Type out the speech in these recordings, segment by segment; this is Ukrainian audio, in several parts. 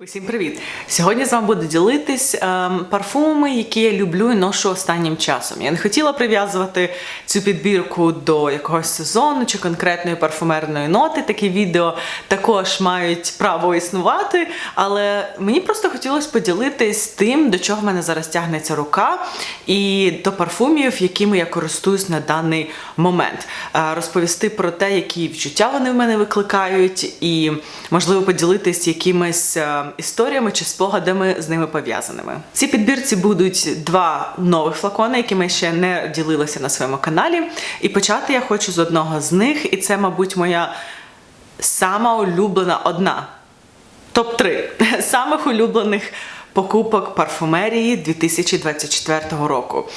Усім привіт! Сьогодні з вами буду ділитись ем, парфумами, які я люблю і ношу останнім часом. Я не хотіла прив'язувати цю підбірку до якогось сезону чи конкретної парфумерної ноти. Такі відео також мають право існувати, але мені просто хотілося поділитись тим, до чого в мене зараз тягнеться рука, і до парфумів, якими я користуюсь на даний момент. Е, Розповісти про те, які відчуття вони в мене викликають, і можливо поділитись якимись е, історіями чи спогадами з ними пов'язаними. В цій підбірці будуть два нових флакони, якими я ще не ділилася на своєму каналі. І почати я хочу з одного з них, і це, мабуть, моя сама улюблена одна. Топ-3 самих улюблених покупок парфумерії 2024 року.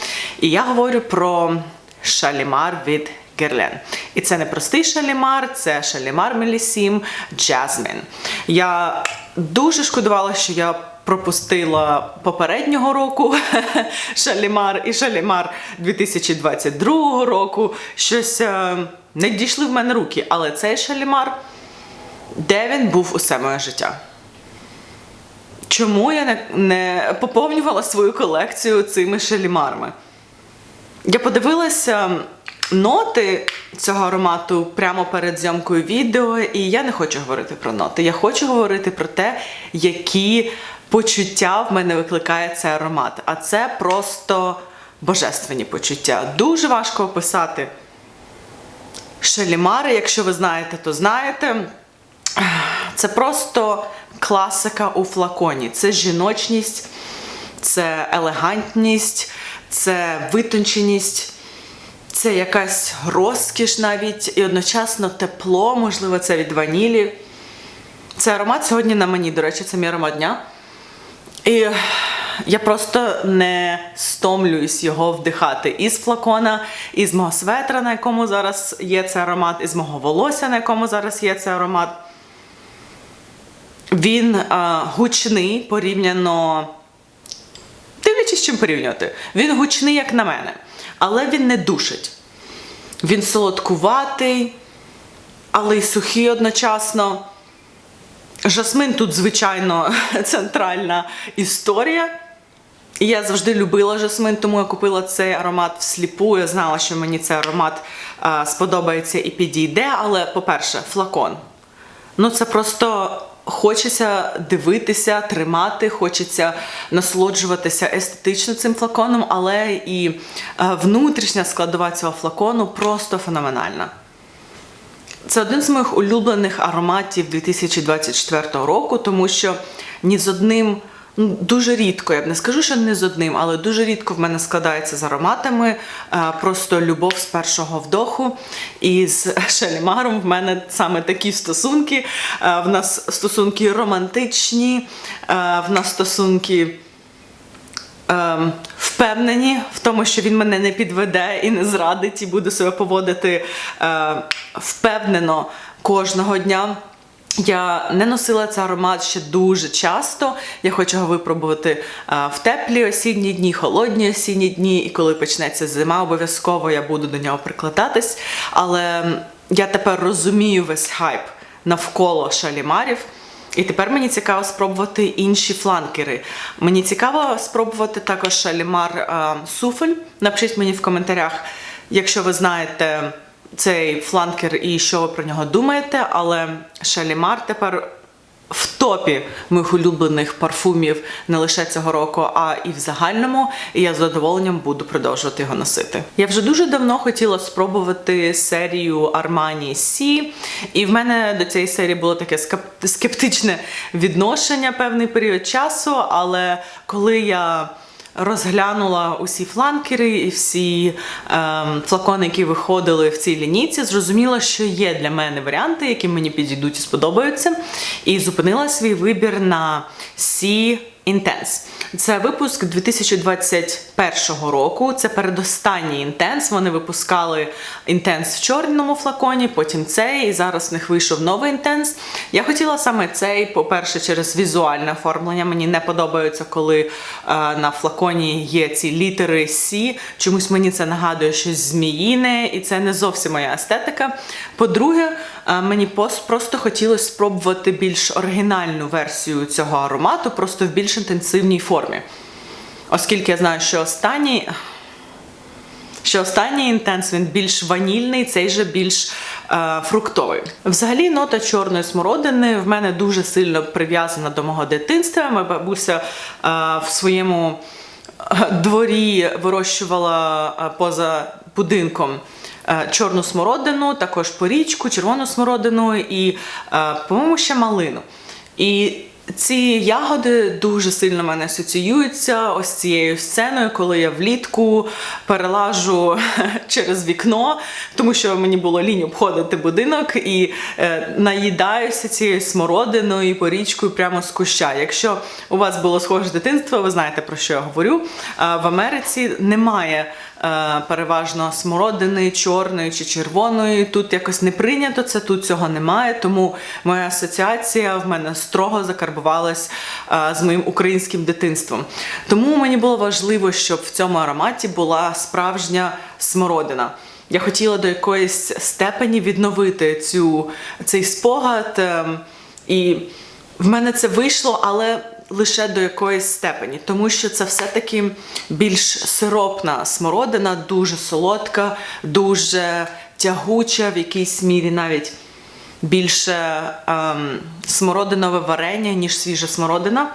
І я говорю про шалімар від Герлен. І це не простий шалімар, це шалімар Мелісім Jasmine. Я дуже шкодувала, що я пропустила попереднього року шалімар і шалімар 2022 року. Щось е, не дійшли в мене руки, але цей шалімар де він був усе моє життя. Чому я не, не поповнювала свою колекцію цими шалімарами? Я подивилася ноти цього аромату прямо перед зйомкою відео, і я не хочу говорити про ноти. Я хочу говорити про те, які почуття в мене викликає цей аромат. А це просто божественні почуття. Дуже важко описати шалімари, якщо ви знаєте, то знаєте. Це просто класика у флаконі. Це жіночність, це елегантність, це витонченість, це якась розкіш навіть і одночасно тепло, можливо, це від ванілі. Це аромат сьогодні на мені, до речі, це мій аромат дня. І я просто не стомлююсь його вдихати із флакона, із мого светра, на якому зараз є цей аромат, із мого волосся, на якому зараз є цей аромат. Він а, гучний порівняно. Дивлячись, чим порівнювати. Він гучний, як на мене, але він не душить. Він солодкуватий, але й сухий одночасно. Жасмин тут, звичайно, центральна історія. І я завжди любила жасмин, тому я купила цей аромат всліпу. Я знала, що мені цей аромат сподобається і підійде. Але, по-перше, флакон. Ну, це просто хочеться дивитися, тримати, хочеться насолоджуватися естетично цим флаконом, але і е, внутрішня складова цього флакону просто феноменальна. Це один з моїх улюблених ароматів 2024 року, тому що ні з одним, дуже рідко, я б не скажу, що не з одним, але дуже рідко в мене складається з ароматами. е, Просто любов з першого вдоху. І з Шалімаром в мене саме такі стосунки. Е, В нас стосунки романтичні, е, в нас стосунки ем, впевнені в тому, що він мене не підведе і не зрадить, і буде себе поводити впевнено кожного дня. Я не носила цей аромат ще дуже часто. Я хочу його випробувати е, в теплі осінні дні, холодні осінні дні, і коли почнеться зима, обов'язково я буду до нього прикладатись. Але я тепер розумію весь хайп навколо шалімарів. І тепер мені цікаво спробувати інші фланкери. Мені цікаво спробувати також шалімар е, суфель. Напишіть мені в коментарях, якщо ви знаєте цей фланкер і що ви про нього думаєте. Але шалімар тепер в топі моїх улюблених парфумів не лише цього року, а і в загальному. І я з задоволенням буду продовжувати його носити. Я вже дуже давно хотіла спробувати серію Armani C, і в мене до цієї серії було таке скеп- скептичне відношення певний період часу. Але коли я розглянула усі фланкери і всі ем, флакони, які виходили в цій лінійці, зрозуміла, що є для мене варіанти, які мені підійдуть і сподобаються. І зупинила свій вибір на C Інтенс. Це випуск 2021 року. Це передостанній інтенс. Вони випускали інтенс в чорному флаконі, потім цей, і зараз в них вийшов новий інтенс. Я хотіла саме цей, по-перше, через візуальне оформлення. Мені не подобається, коли е, на флаконі є ці літери Сі. Чомусь мені це нагадує щось зміїне, і це не зовсім моя естетика. По-друге, е, мені просто хотілося спробувати більш оригінальну версію цього аромату, просто в більш інтенсивній формі. Оскільки я знаю, що останній. Що останній інтенс він більш ванільний, цей же більш е, фруктовий. Взагалі, нота чорної смородини в мене дуже сильно прив'язана до мого дитинства. Моя бабуся е, в своєму е, дворі вирощувала е, поза будинком. е, Чорну смородину, також порічку, червону смородину і, е, по-моєму, ще малину. І ці ягоди дуже сильно мене асоціюються ось цією сценою, коли я влітку перелажу через вікно, тому що мені було лінь обходити будинок і е, наїдаюся цією смородиною і порічкою прямо з куща. Якщо у вас було схоже дитинство, ви знаєте про що я говорю. В Америці немає переважно смородини чорної чи червоної. Тут якось не прийнято це, тут цього немає. Тому моя асоціація в мене строго закарбувалась е, з моїм українським дитинством. Тому мені було важливо, щоб в цьому ароматі була справжня смородина. Я хотіла до якоїсь степені відновити цю, цей спогад. ем, і в мене це вийшло, але лише до якоїсь степені, тому що це все-таки більш сиропна смородина, дуже солодка, дуже тягуча, в якійсь мірі навіть більше ем, смородинове варення, ніж свіжа смородина.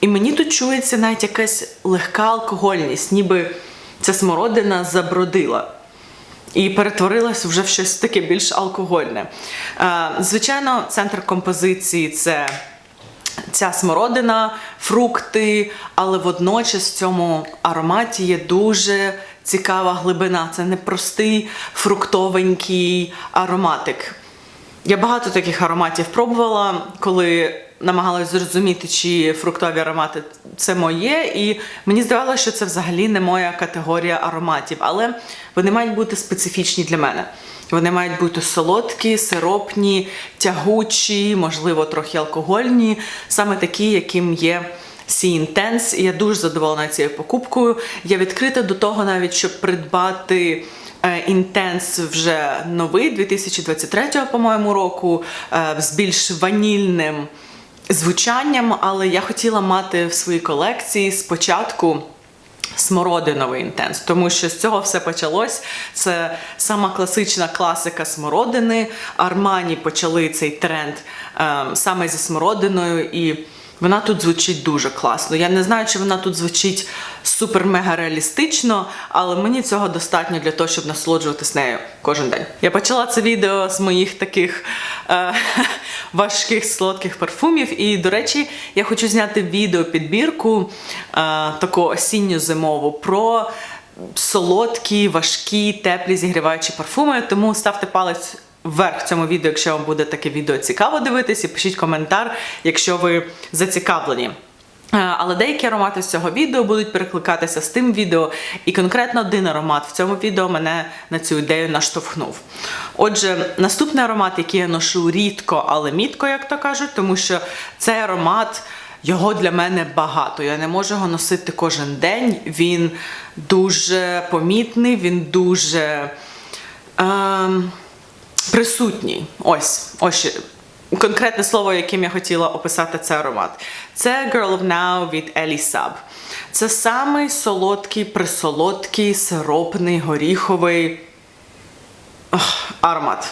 І мені тут чується навіть якась легка алкогольність, ніби ця смородина забродила і перетворилась вже в щось таке більш алкогольне. Е, Звичайно, центр композиції це ця смородина, фрукти, але водночас в цьому ароматі є дуже цікава глибина. Це не простий фруктовенький ароматик. Я багато таких ароматів пробувала, коли намагалась зрозуміти, чи фруктові аромати це моє, і мені здавалося, що це взагалі не моя категорія ароматів, але вони мають бути специфічні для мене. Вони мають бути солодкі, сиропні, тягучі, можливо, трохи алкогольні, саме такі, яким є Sea Intense. І я дуже задоволена цією покупкою. Я відкрита до того, навіть щоб придбати. Інтенс вже новий 2023, по-моєму, року е, з більш ванільним звучанням, але я хотіла мати в своїй колекції спочатку смородиновий інтенс, тому що з цього все почалось. Це сама класична класика смородини. Армані почали цей тренд ем, саме зі смородиною, і вона тут звучить дуже класно. Я не знаю, чи вона тут звучить супер-мега реалістично, але мені цього достатньо для того, щоб насолоджуватись нею кожен день. Я почала це відео з моїх таких е, важких солодких парфумів. І, до речі, я хочу зняти відео підбірку е, таку осінньо-зимову про солодкі, важкі, теплі зігріваючі парфуми. Тому ставте палець вверх в цьому відео, якщо вам буде таке відео цікаво дивитись, і пишіть коментар, якщо ви зацікавлені. Е, Але деякі аромати з цього відео будуть перекликатися з тим відео, і конкретно один аромат в цьому відео мене на цю ідею наштовхнув. Отже, наступний аромат, який я ношу рідко, але мітко, як то кажуть, тому що цей аромат. Його для мене багато. Я не можу його носити кожен день. Він дуже помітний, він дуже ем, присутній. Ось, ось конкретне слово, яким я хотіла описати цей аромат. Це Girl of Now від Ellie Sub. Це самий солодкий, присолодкий, сиропний, горіховий ох, аромат.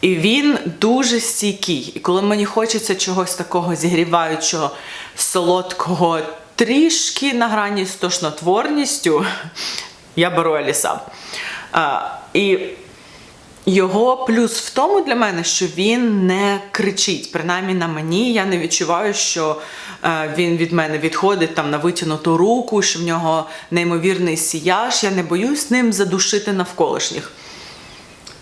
І він дуже стійкий. І коли мені хочеться чогось такого зігріваючого, солодкого, трішки на грані з тошнотворністю, я беру Елісаб. І його плюс в тому для мене, що він не кричить. Принаймні на мені я не відчуваю, що е, він від мене відходить там на витягнуту руку, що в нього неймовірний сіяж. Я не боюсь ним задушити навколишніх.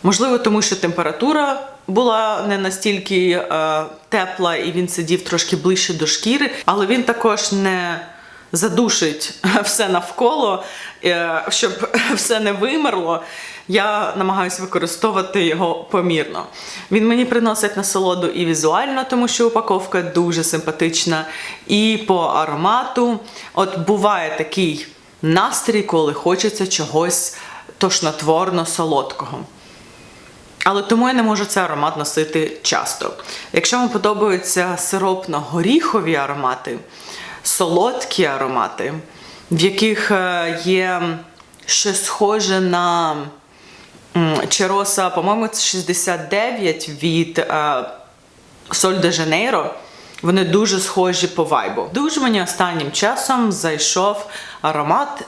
Можливо, тому що температура була не настільки е, тепла, і він сидів трошки ближче до шкіри, але він також не задушить все навколо, е, щоб все не вимерло. Я намагаюся використовувати його помірно. Він мені приносить насолоду і візуально, тому що упаковка дуже симпатична, і по аромату. От буває такий настрій, коли хочеться чогось тошнотворно солодкого. Але тому я не можу цей аромат носити часто. Якщо вам подобаються сиропно-горіхові аромати, солодкі аромати, в яких е, є щось схоже на Чероса, по-моєму, це 69 від е, Соль де Жанейро. Вони дуже схожі по вайбу. Дуже мені останнім часом зайшов аромат,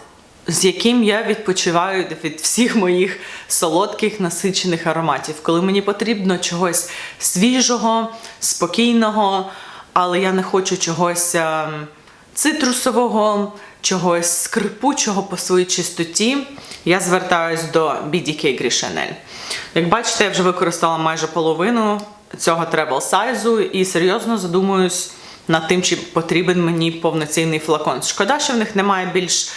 з яким я відпочиваю від всіх моїх солодких насичених ароматів. Коли мені потрібно чогось свіжого, спокійного, але я не хочу чогось ем, цитрусового, чогось скрипучого по своїй чистоті, я звертаюсь до BDK Gris Chanel. Як бачите, я вже використала майже половину цього тревел сайзу і серйозно задумуюсь над тим, чи потрібен мені повноцінний флакон. Шкода, що в них немає більш е,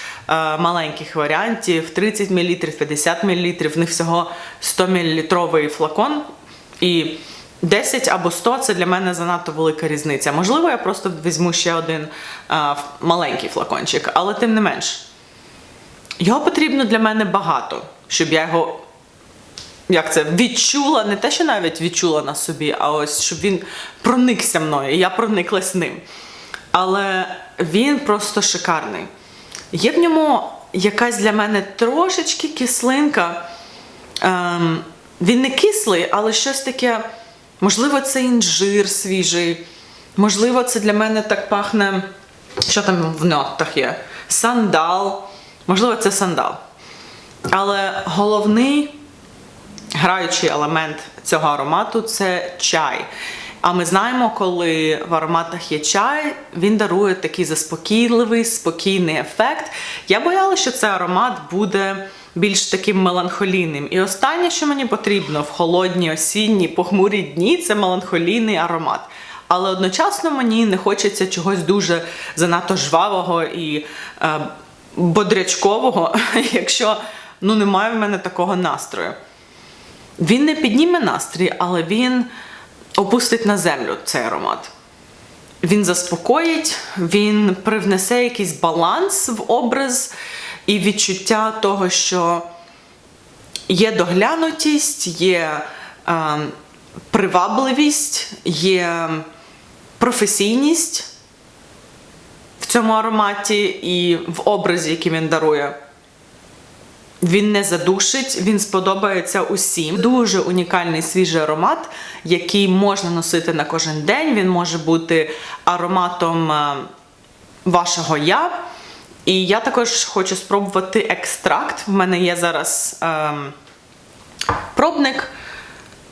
маленьких варіантів 30 мл, 50 мл, в них всього 100 мл флакон. І 10 або 100 це для мене занадто велика різниця. Можливо, я просто візьму ще один е, маленький флакончик, але тим не менш. Його потрібно для мене багато, щоб я його як це відчула, не те, що навіть відчула на собі, а ось щоб він проникся мною, і я прониклась ним. Але він просто шикарний. Є в ньому якась для мене трошечки кислинка. Ем, він не кислий, але щось таке. Можливо, це інжир свіжий. Можливо, це для мене так пахне. Що там в нотах є? Сандал. Можливо, це сандал. Але головний граючий елемент цього аромату це чай. А ми знаємо, коли в ароматах є чай, він дарує такий заспокійливий, спокійний ефект. Я боялася, що цей аромат буде більш таким меланхолійним. І останнє, що мені потрібно в холодні, осінні, похмурі дні, це меланхолійний аромат. Але одночасно мені не хочеться чогось дуже занадто жвавого і е, бодрячкового, якщо ну, немає в мене такого настрою. Він не підніме настрій, але він опустить на землю цей аромат. Він заспокоїть, він привнесе якийсь баланс в образ і відчуття того, що є доглянутість, є е, привабливість, є професійність в цьому ароматі і в образі, який він дарує. Він не задушить, він сподобається усім. Дуже унікальний свіжий аромат, який можна носити на кожен день. Він може бути ароматом е, вашого я. І я також хочу спробувати екстракт. В мене є зараз ем, пробник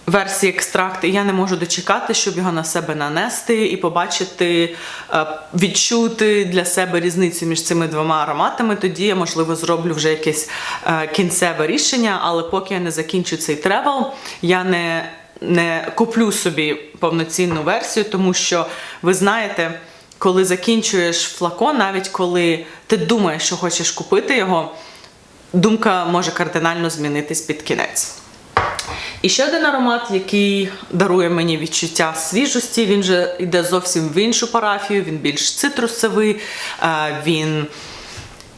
версії екстракт, і я не можу дочекати, щоб його на себе нанести і побачити, е, відчути для себе різницю між цими двома ароматами. Тоді я, можливо, зроблю вже якесь е, кінцеве рішення, але поки я не закінчу цей тревел, я не, не куплю собі повноцінну версію, тому що ви знаєте. Коли закінчуєш флакон, навіть коли ти думаєш, що хочеш купити його, думка може кардинально змінитись під кінець. І ще один аромат, який дарує мені відчуття свіжості, він вже йде зовсім в іншу парафію, він більш цитрусовий, е, він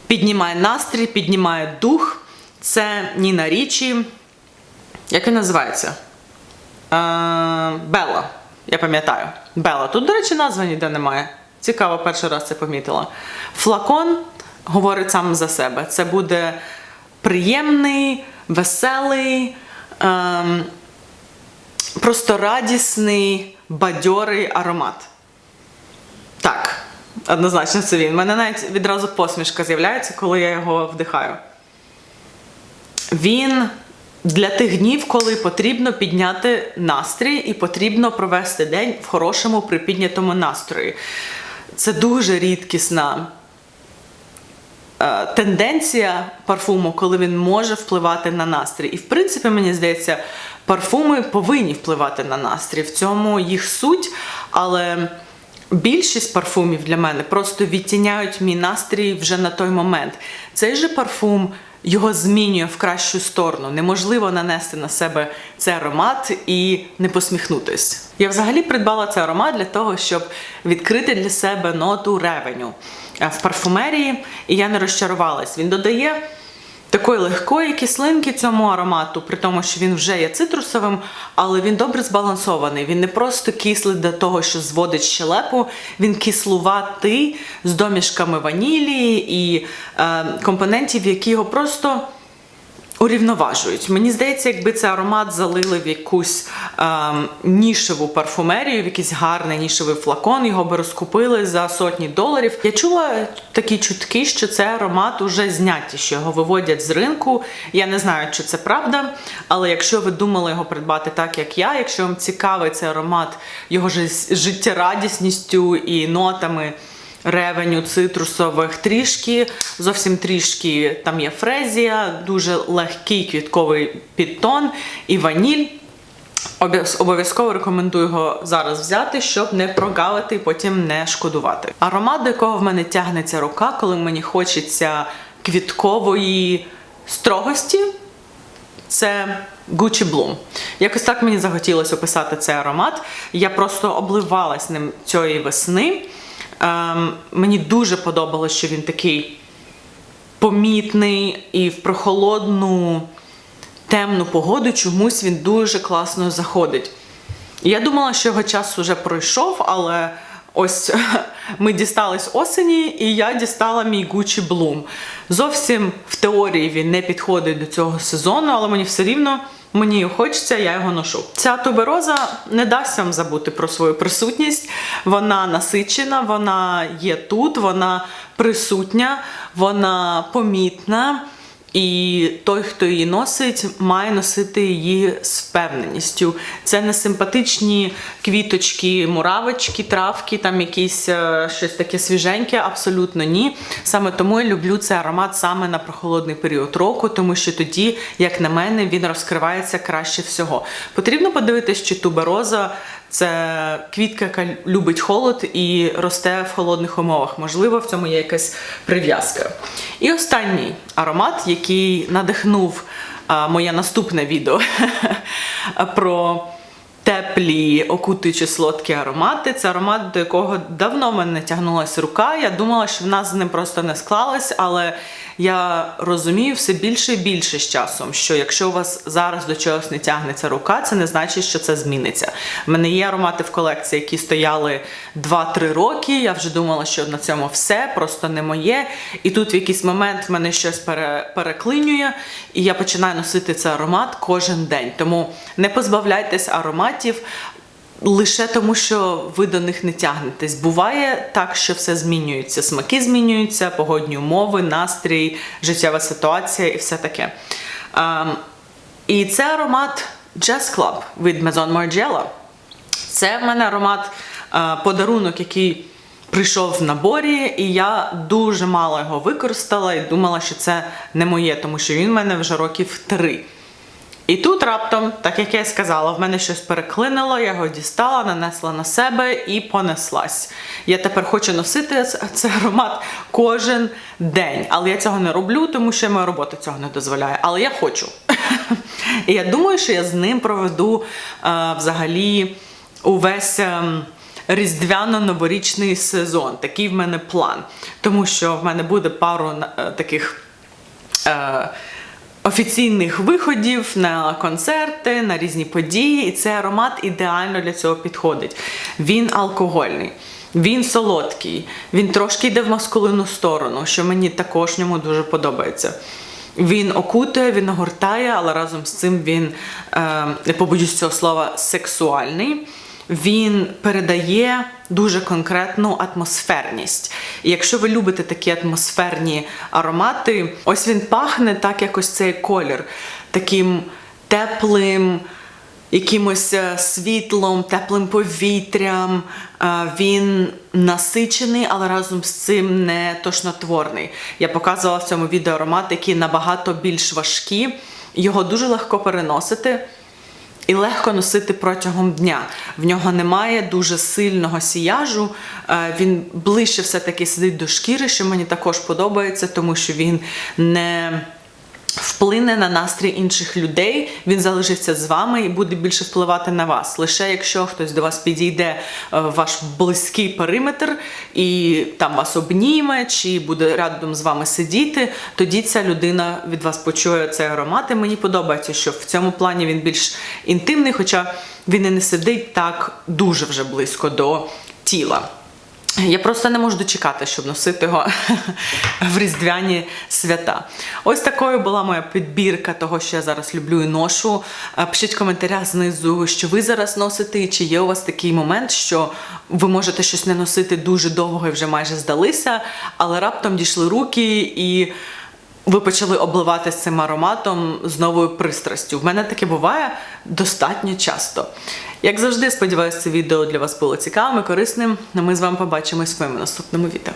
піднімає настрій, піднімає дух. Це Ніна Річі. Як він називається? Е, Белла. Я пам'ятаю. Белла. Тут, до речі, назви ніде немає. Цікаво, перший раз це помітила. Флакон говорить сам за себе. Це буде приємний, веселий, ем, просто радісний, бадьорий аромат. Так, однозначно це він. У мене навіть відразу посмішка з'являється, коли я його вдихаю. Він для тих днів, коли потрібно підняти настрій і потрібно провести день в хорошому припіднятому настрої. Це дуже рідкісна е, тенденція парфуму, коли він може впливати на настрій. І в принципі, мені здається, парфуми повинні впливати на настрій. В цьому їх суть, але більшість парфумів для мене просто відтіняють мій настрій вже на той момент. Цей же парфум. Його змінює в кращу сторону. Неможливо нанести на себе цей аромат і не посміхнутись. Я взагалі придбала цей аромат для того, щоб відкрити для себе ноту ревеню е, в парфумерії, і я не розчарувалась. Він додає такої легкої кислинки цьому аромату, при тому, що він вже є цитрусовим, але він добре збалансований. Він не просто кислий до того, що зводить щелепу, він кислуватий з домішками ванілі і е, компонентів, які його просто урівноважують. Мені здається, якби цей аромат залили в якусь ем, нішеву парфумерію, в якийсь гарний нішевий флакон, його би розкупили за сотні доларів. Я чула такі чутки, що цей аромат уже зняті, що його виводять з ринку. Я не знаю, чи це правда, але якщо ви думали його придбати так, як я, якщо вам цікавий цей аромат його жи- життєрадісністю і нотами ревеню цитрусових трішки, зовсім трішки там є фрезія, дуже легкий квітковий підтон і ваніль. Обов'язково рекомендую його зараз взяти, щоб не прогавити і потім не шкодувати. Аромат, до якого в мене тягнеться рука, коли мені хочеться квіткової строгості, це Gucci Bloom. Якось так мені захотілося описати цей аромат. Я просто обливалась ним цієї весни. Ем, мені дуже подобалось, що він такий помітний і в прохолодну темну погоду чомусь він дуже класно заходить. Я думала, що його час вже пройшов, але ось ми дістались осені, і я дістала мій Gucci Bloom. Зовсім в теорії він не підходить до цього сезону, але мені все рівно мені хочеться, я його ношу. Ця тубероза не дасть вам забути про свою присутність. Вона насичена, вона є тут, вона присутня, вона помітна. І той, хто її носить, має носити її з впевненістю. Це не симпатичні квіточки, муравочки, травки, там якісь е, щось таке свіженьке, абсолютно ні. Саме тому я люблю цей аромат саме на прохолодний період року, тому що тоді, як на мене, він розкривається краще всього. Потрібно подивитися, чи тубероза це квітка, яка любить холод і росте в холодних умовах. Можливо, в цьому є якась прив'язка. І останній аромат, який надихнув моє наступне відео про теплі, окутуючі солодкі аромати. Це аромат, до якого давно мене тягнулася рука. Я думала, що в нас з ним просто не склалось, але я розумію все більше і більше з часом, що якщо у вас зараз до чогось не тягнеться рука, це не значить, що це зміниться. В мене є аромати в колекції, які стояли 2-3 роки. Я вже думала, що на цьому все, просто не моє. І тут в якийсь момент в мене щось пере, переклинює, і я починаю носити цей аромат кожен день. Тому не позбавляйтесь ароматів. Лише тому, що ви до них не тягнетесь. Буває так, що все змінюється. Смаки змінюються, погодні умови, настрій, життєва ситуація і все таке. Ем, і це аромат Jazz Club від Maison Margiela. Це в мене аромат е, подарунок, який прийшов в наборі, і я дуже мало його використала і думала, що це не моє, тому що він в мене вже років три. І тут раптом, так як я й сказала, в мене щось переклинило, я його дістала, нанесла на себе і понеслась. Я тепер хочу носити цей аромат кожен день. Але я цього не роблю, тому що моя робота цього не дозволяє. Але я хочу. І я думаю, що я з ним проведу е, взагалі увесь. ем, Різдвяно-новорічний сезон. Такий в мене план. Тому що в мене буде пару е, таких е, офіційних виходів на концерти, на різні події, і цей аромат ідеально для цього підходить. Він алкогольний. Він солодкий, він трошки йде в маскулинну сторону, що мені також ньому дуже подобається. Він окутує, він огортає, але разом з цим він, е, не побоюсь цього слова, сексуальний. Він передає дуже конкретну атмосферність. І якщо ви любите такі атмосферні аромати, ось він пахне так, як ось цей колір, таким теплим, якимось е, світлом, теплим повітрям. Е, Він насичений, але разом з цим не тошнотворний. Я показувала в цьому відео аромати, які набагато більш важкі. Його дуже легко переносити. І легко носити протягом дня. В нього немає дуже сильного сіяжу. е, Він ближче все-таки сидить до шкіри, що мені також подобається, тому що він не вплине на настрій інших людей, він залишиться з вами і буде більше впливати на вас. Лише якщо хтось до вас підійде е, ваш близький периметр і там вас обніме, чи буде рядом з вами сидіти, тоді ця людина від вас почує цей аромат. І мені подобається, що в цьому плані він більш інтимний, хоча він і не сидить так дуже вже близько до тіла. Я просто не можу дочекати, щоб носити його в різдвяні свята. Ось такою була моя підбірка того, що я зараз люблю і ношу. Е, Пишіть в коментарях знизу, що ви зараз носите, і чи є у вас такий момент, що ви можете щось не носити дуже довго і вже майже здалися, але раптом дійшли руки і. Ви почали обливатися цим ароматом з новою пристрастю. В мене таке буває достатньо часто. Як завжди, сподіваюся, це відео для вас було цікавим і корисним. Ми з вами побачимось в своєму наступному відео.